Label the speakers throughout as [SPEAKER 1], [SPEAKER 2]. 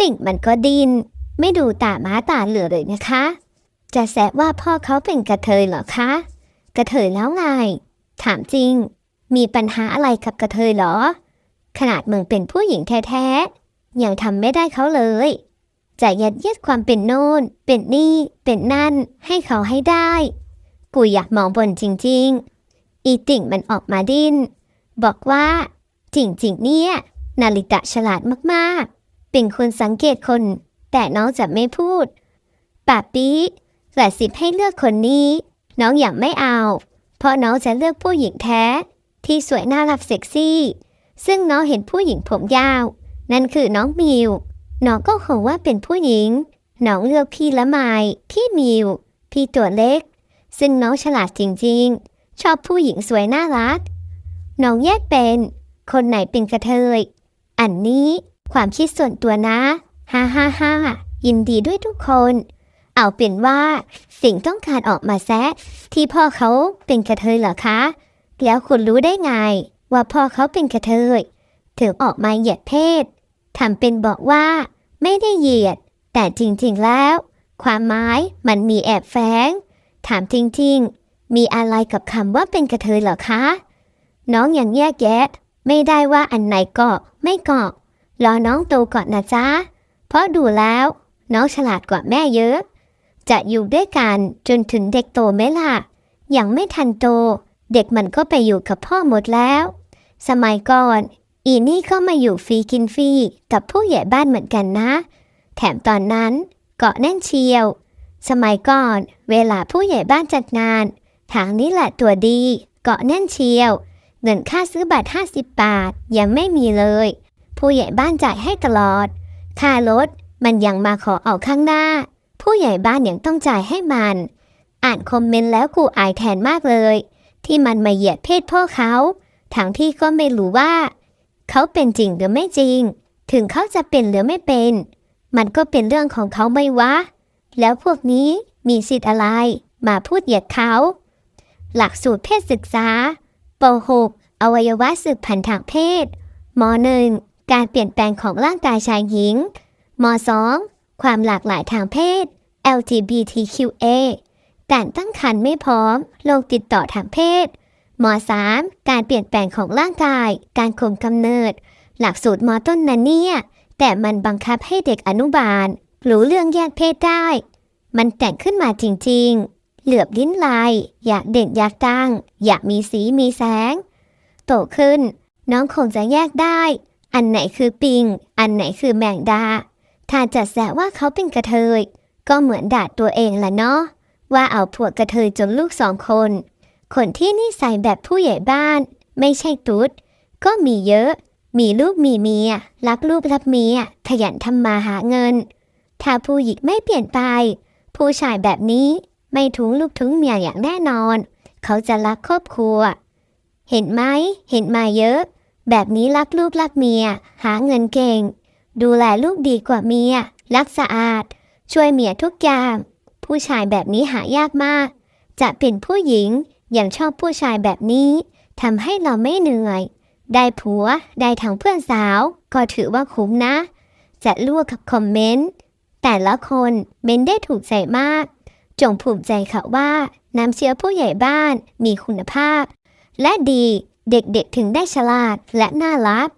[SPEAKER 1] ติ่งมันก็ดิน ไม่ดูตาม้าตาเหลือเลยนะคะ จะแซะว่าพ่อเขาเป็นกระเทยเหรอคะ กระเทยแล้วไง ถามจริง มีปัญหาอะไรกับกระเทยเหรอ ขนาดมึงเป็นผู้หญิงแท้ๆ ยังทำไม่ได้เขาเลย จะยัดเยียดความเป็นโน่น เป็นนี่ เป็นนั่น ให้เขาให้ได้ กูอยากมองบนจริง ๆ อีติ่งมันออกมาดิ้น บอกว่า จริงๆ เนี่ย นาริตะฉลาดมากๆ เป็นคนสังเกตคน แต่น้องจะไม่พูดป่าปีกระสิบให้เลือกคนนี้ น้องอยากไม่เอา เพราะน้องจะเลือกผู้หญิงแท้ ที่สวยน่ารักเซ็กซี่ ซึ่งน้องเห็นผู้หญิงผมยาว นั่นคือน้องมิว น้องก็คงว่าเป็นผู้หญิง น้องเลือกพี่ละไมพี่มิว พี่ตัวเล็ก ซึ่งน้องฉลาดจริงๆ ชอบผู้หญิงสวยน่ารัก น้องแยกเป็น คนไหนเป็นกระเทย อันนี้ ความคิดส่วนตัวนะฮ่าฮ่าฮ่ายินดีด้วยทุกคน เอาเป็นว่าสิ่งต้องการออกมาแซะที่พ่อเขาเป็นกระเทยเหรอคะ แล้วคุณรู้ได้ไง ว่าพ่อเขาเป็นกระเทยถึงออกมาเหยียดเพศทำเป็นบอกว่า ไม่ได้เหยียด แต่จริงๆแล้ว ความหมายมันมีแอบแฝงถามจริงๆ มีอะไรกับคำว่าเป็นกระเทยเหรอคะ น้องยังแยกแยะ ไม่ได้ว่าอันไหนเกาะไม่เกาะ รอน้องโตก่อนนะจ๊ะ เพราะดูแล้ว น้องฉลาดกว่าแม่เยอะ จะอยู่ด้วยกันจนถึงเด็กโตไหมล่ะ ยังไม่ทันโต เด็กมันก็ไปอยู่กับพ่อหมดแล้ว สมัยก่อน อีนี่ก็มาอยู่ฟรีกินฟรีกับผู้ใหญ่บ้านเหมือนกันนะ แถมตอนนั้นเกาะแน่นเชียว สมัยก่อน เวลาผู้ใหญ่บ้านจัดงาน ทางนี้แหละตัวดี เกาะแน่นเชียว เงินค่าซื้อบัตร50 บาทยังไม่มีเลย ผู้ใหญ่บ้านจ่ายให้ตลอด ค่ารถมันยังมาขอเอาข้างหน้า ผู้ใหญ่บ้านยังต้องจ่ายให้มัน อ่านคอมเมนต์แล้วกูอายแทนมากเลย ที่มันมาเหยียดเพศพ่อเขา ทั้งที่ก็ไม่รู้ว่า เขาเป็นจริงหรือไม่จริง ถึงเขาจะเป็นหรือไม่เป็น มันก็เป็นเรื่องของเขาไม่วะ แล้วพวกนี้มีสิทธิ์อะไร มาพูดเหยียดเขา หลักสูตรเพศศึกษาป .6 อวัยวะสืบพันธุ์ทางเพศม .1 การเปลี่ยนแปลงของร่างกายชายหญิงม .2 ความหลากหลายทางเพศ LGBTQA การตั้งครรภ์ไม่พร้อมโรคติดต่อทางเพศม .3 การเปลี่ยนแปลงของร่างกาย การข่มกำเนิด หลักสูตรมต้นนั้นเนี่ยแต่มันบังคับให้เด็กอนุบาล รู้เรื่องแยกเพศได้ มันแต่งขึ้นมาจริงๆ เหลือบลิ้นลาย อยากเด่นอยากดังอยากมีสีมีแสง โตขึ้น น้องคงจะแยกได้ อันไหนคือปิง อันไหนคือแมงดา ถ้าจะแซะว่าเขาเป็นกระเทย ก็เหมือนด่าตัวเองละเนาะ ว่าเอาผัวกระเทยจนลูกสองคน คนที่นิสัยแบบผู้ใหญ่บ้าน ไม่ใช่ตุ๊ด ก็มีเยอะ มีลูกมีเมีย รักลูกรักเมีย ขยันทำมาหาเงิน ถ้าผู้หญิงไม่เปลี่ยนไป ผู้ชายแบบนี้ไม่ทุงลูกทุงเมียอย่างแน่นอน เขาจะรักครอบครัว เห็นไหม เห็นมาเยอะ แบบนี้รักลูกรักเมีย หาเงินเก่ง ดูแลลูกดีกว่าเมีย รักสะอาด ช่วยเมียทุกอย่าง ผู้ชายแบบนี้หายากมาก จะเป็นผู้หญิงยังชอบผู้ชายแบบนี้ทำให้เราไม่เหนื่อย ได้ผัว ได้ทั้งเพื่อนสาว ก็ถือว่าคุ้มนะ จะลวกกับคอมเมนต์ แต่ละคนเมนได้ถูกใจมาก จงภูมิใจค่ะว่าน้ำเชื้อผู้ใหญ่บ้านมีคุณภาพ และดี เด็กๆถึงได้ฉลาดและน่ารัก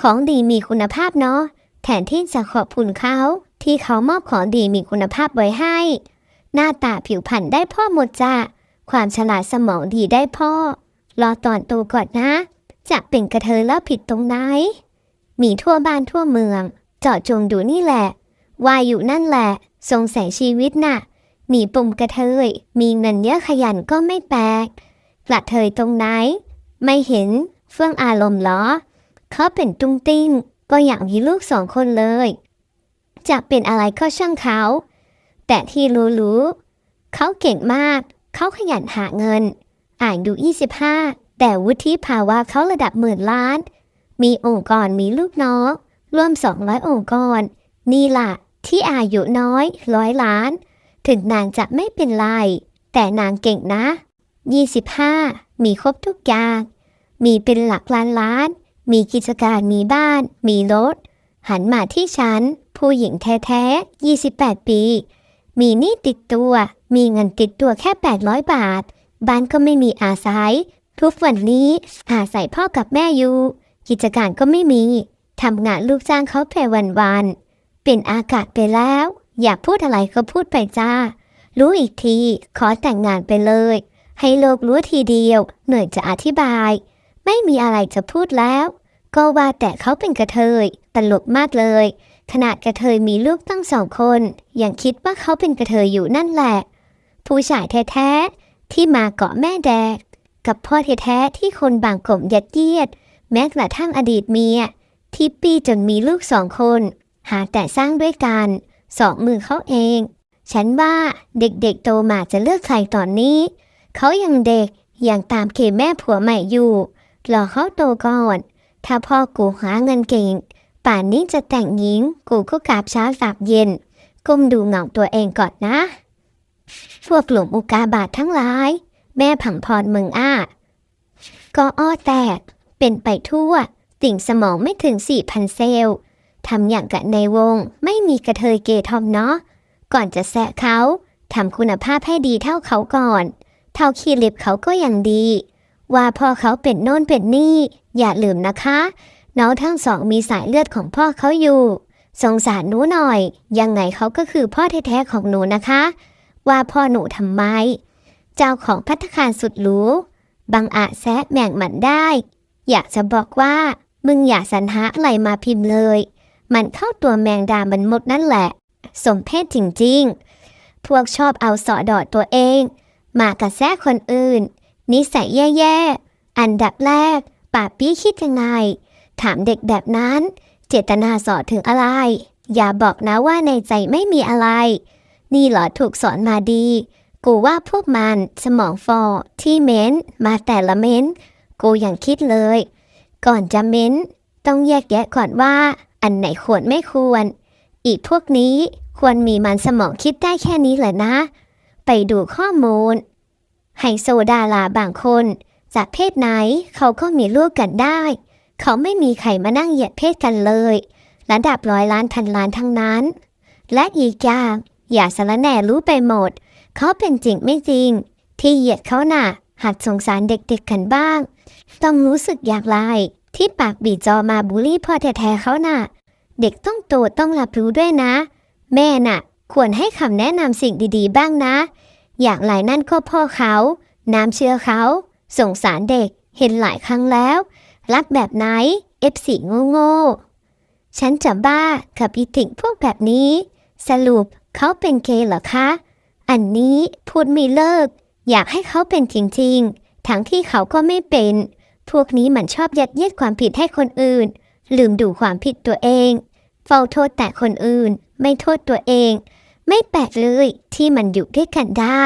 [SPEAKER 1] ของดีมีคุณภาพเนาะ แทนที่จะขอบคุณเขา ที่เขามอบของดีมีคุณภาพไว้ให้ หน้าตาผิวพรรณได้พ่อหมดจ้ะ ความฉลาดสมองดีได้พ่อ รอตอนโตก่อนนะ จะเป็นกระเทยแล้วผิดตรงไหน มีทั่วบ้านทั่วเมือง เจาะจงดูนี่แหละ วายอยู่นั่นแหละ ทรงแสงชีวิตน่ะมีปุ่มกระเทย มีเงินเยอะขยันก็ไม่แปลกกระเทยตรงไหน ไม่เห็นเฟื่องอารมณ์เหรอ เขาเป็นตุ้งติ้งก็อยากมีลูกสองคนเลย จะเป็นอะไรก็ช่างเขา แต่ที่รู้ๆเขาเก่งมาก เขาขยันหาเงิน อ่านดู 25 แต่วุฒิภาวะเขาระดับหมื่นล้าน มีองค์กรมีลูกน้องรวม 200 องค์กร นี่ล่ะ ที่อายุน้อยร้อยล้าน ถึงนางจะไม่เป็นไร แต่นางเก่งนะ 25 มีครบทุกอย่าง มีเป็นหลักล้านล้าน มีกิจการมีบ้าน มีรถ หันมาที่ฉัน ผู้หญิงแท้ๆ 28 ปี มีหนี้ติดตัว มีเงินติดตัวแค่ 800 บาท บ้านก็ไม่มีอาศัย ทุกวันนี้อาศัยพ่อกับแม่อยู่ กิจการก็ไม่มี ทำงานลูกจ้างเขาไปวันๆ เป็นอากาศไปแล้ว อยากพูดอะไรก็พูดไปจ้า รู้อีกที ขอแต่งงานไปเลย ให้โลกรู้ทีเดียวเหนื่อยจะอธิบาย ไม่มีอะไรจะพูดแล้ว ก็ว่าแต่เขาเป็นกระเทยตลกมากเลย ขนาดกระเทยมีลูกตั้งสองคนยังคิดว่าเขาเป็นกระเทยอยู่นั่นแหละ ผู้ชายแท้ๆที่มาเกาะแม่แดก กับพ่อแท้ๆที่คนบางกลมยัดเยียด แม้กระทั่งอดีตเมียที่ปี้จนมีลูกสองคน หาแต่สร้างด้วยกันสองมือเขาเอง ฉันว่าเด็กๆโตมาจะเลือกใครตอนนี้ เขายังเด็กยังตามเกมแม่ผัวใหม่อยู่รอเขาโตก่อน ถ้าพ่อกูหาเงินเก่ง ป่านนี้จะแต่งหญิง กูก็กราบเช้าสาบเย็น ก้มดูเงาตัวเองก่อนนะ พวกกลุ่มอุกาบาตทั้งหลาย แม่ผังพรมึงอ้า ก็อ้อแตก เป็นไปทั่ว ติ่งสมองไม่ถึง4,000เซลทำอย่างกับในวง ไม่มีกระเทยเกทอมเนาะ ก่อนจะแซะเขาทำคุณภาพให้ดีเท่าเขาก่อน เท่าขี้ล็บเขาก็ยังดี ว่าพ่อเขาเป็นโน่นเป็นนี่ อย่าลืมนะคะ น้องทั้งสองมีสายเลือดของพ่อเขาอยู่ สงสารหนูหน่อย ยังไงเขาก็คือพ่อแท้ๆของหนูนะคะ ว่าพ่อหนูทำไม เจ้าของพัตตาคารสุดหรูบังอาจแซะแม่งมันได้ อยากจะบอกว่า มึงอย่าสรรหาอะไรมาพิมพ์เลย มันเข้าตัวแมงดามันหมดนั่นแหละ สมเพศจริงๆ พวกชอบเอาสอดอดตัวเอง มากระแซะคนอื่น นิสัยแย่ๆ อันดับแรกป่าปี้คิดยังไง ถามเด็กแบบนั้น เจตนาสอนถึงอะไร อย่าบอกนะว่าในใจไม่มีอะไร นี่เหรอถูกสอนมาดี กูว่าพวกมันสมองฟอที่เม้น มาแต่ละเม้น กูยังคิดเลย ก่อนจะเม้น ต้องแยกแยะก่อนว่า อันไหนควรไม่ควร อีกพวกนี้ควรมีมันสมองคิดได้แค่นี้แหละนะ ไปดูข้อมูลไฮโซดาราบางคน จากเพศไหนเขาก็มีลูกกันได้ เขาไม่มีใครมานั่งเหยียดเพศกันเลยระดับร้อยล้านพันล้านทั้งนั้น และอีกอย่างอย่าสารแหน่รู้ไปหมด เขาเป็นจริงไม่จริง ที่เหยียดเขาหน่ะ หัดสงสารเด็กๆกันบ้าง ต้องรู้สึกอยากไรที่ปากบีจอมาบูลลี่พ่อแท้ๆเขาน่ะ เด็กต้องโตต้องรับรู้ด้วยนะ แม่น่ะ ควรให้คำแนะนำสิ่งดีๆ บ้างนะ อย่างไรนั่นก็พ่อเขา น้ำเชื่อเขา สงสารเด็ก เห็นหลายครั้งแล้ว รักแบบไหน เอฟสีโง่ๆ ฉันจะบ้ากับอีติ่งพวกแบบนี้ สรุปเขาเป็นเกย์เหรอคะ อันนี้พูดไม่เลิก อยากให้เขาเป็นจริงๆ ทั้งที่เขาก็ไม่เป็น พวกนี้มันชอบยัดเยียดความผิดให้คนอื่น ลืมดูความผิดตัวเอง เฝ้าโทษแต่คนอื่น ไม่โทษตัวเอง ไม่แปลกเลยที่มันอยู่ด้วยกันได้